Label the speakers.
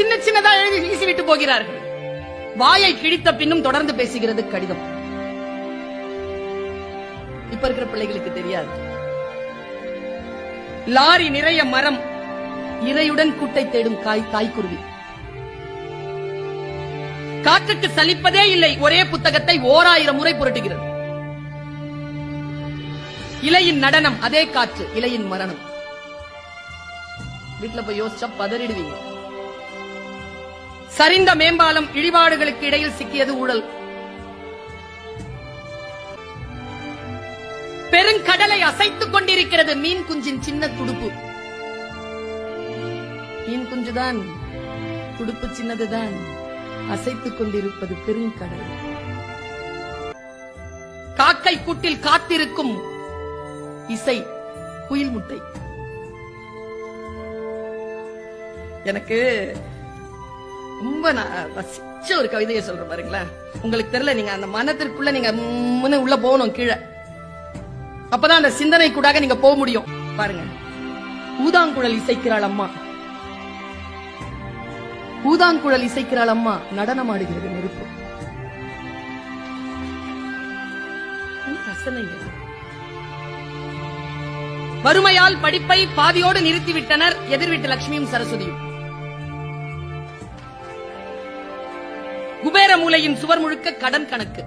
Speaker 1: சின்ன சின்னதா எழுதி வீசிவிட்டு போகிறார்கள். வாயை கிழித்த பின்னும் தொடர்ந்து பேசுகிறது கடிதம். இப்ப இருக்கிற பிள்ளைகளுக்கு தெரியாது. லாரி நிறைய மரம் இறையுடன் கூட்டை தேடும் காய் தாய்க்குருவி காற்றுக்கு சலிப்பதே இல்லை. ஒரே புத்தகத்தை ஓராயிரம் முறை புரட்டுகிறது. இலையின் நடனம் அதே காற்று இலையின் மரணம். வீட்டுல போய் யோசிச்சா பதறிடுவீங்க. சரிந்த மேம்பாலம் இடிபாடுகளுக்கு இடையில் சிக்கியது ஊழல். பெருங்கடலை அசைத்துக் கொண்டிருக்கிறது மீன் குஞ்சின் சின்ன துடுப்பு. மீன் குஞ்சுதான் துடுப்பு சின்னதுதான். அசைத்துக் கொண்டிருப்பது பெருங்கடல். காக்கை கூட்டில் காத்திருக்கும் இசை குயில் முட்டை. எனக்கு ரொம்ப நான் ரசிச்ச ஒரு கவிதையை சொல்றேன் பாருங்களேன். உங்களுக்கு தெரியல நீங்க அந்த மனத்திற்குள்ள நீங்க உள்ள போகணும் கீழே. அப்பதான் அந்த சிந்தனை கூட நீங்க போக முடியும். பாருங்க. ஊதாங்குழல் இசைக்கிறாள் அம்மா. ஊதாங்குழல் இசைக்கிறாள் அம்மா நடனம் ஆடுகிறது நெருப்பு வறுமையால் படிப்பை பாதியோடு நிறுத்திவிட்டனர் எதிர்விட்டு லட்சுமியும் சரஸ்வதியும். குபேர மூலையின் சுவர் முழுக்க கடன் கணக்கு.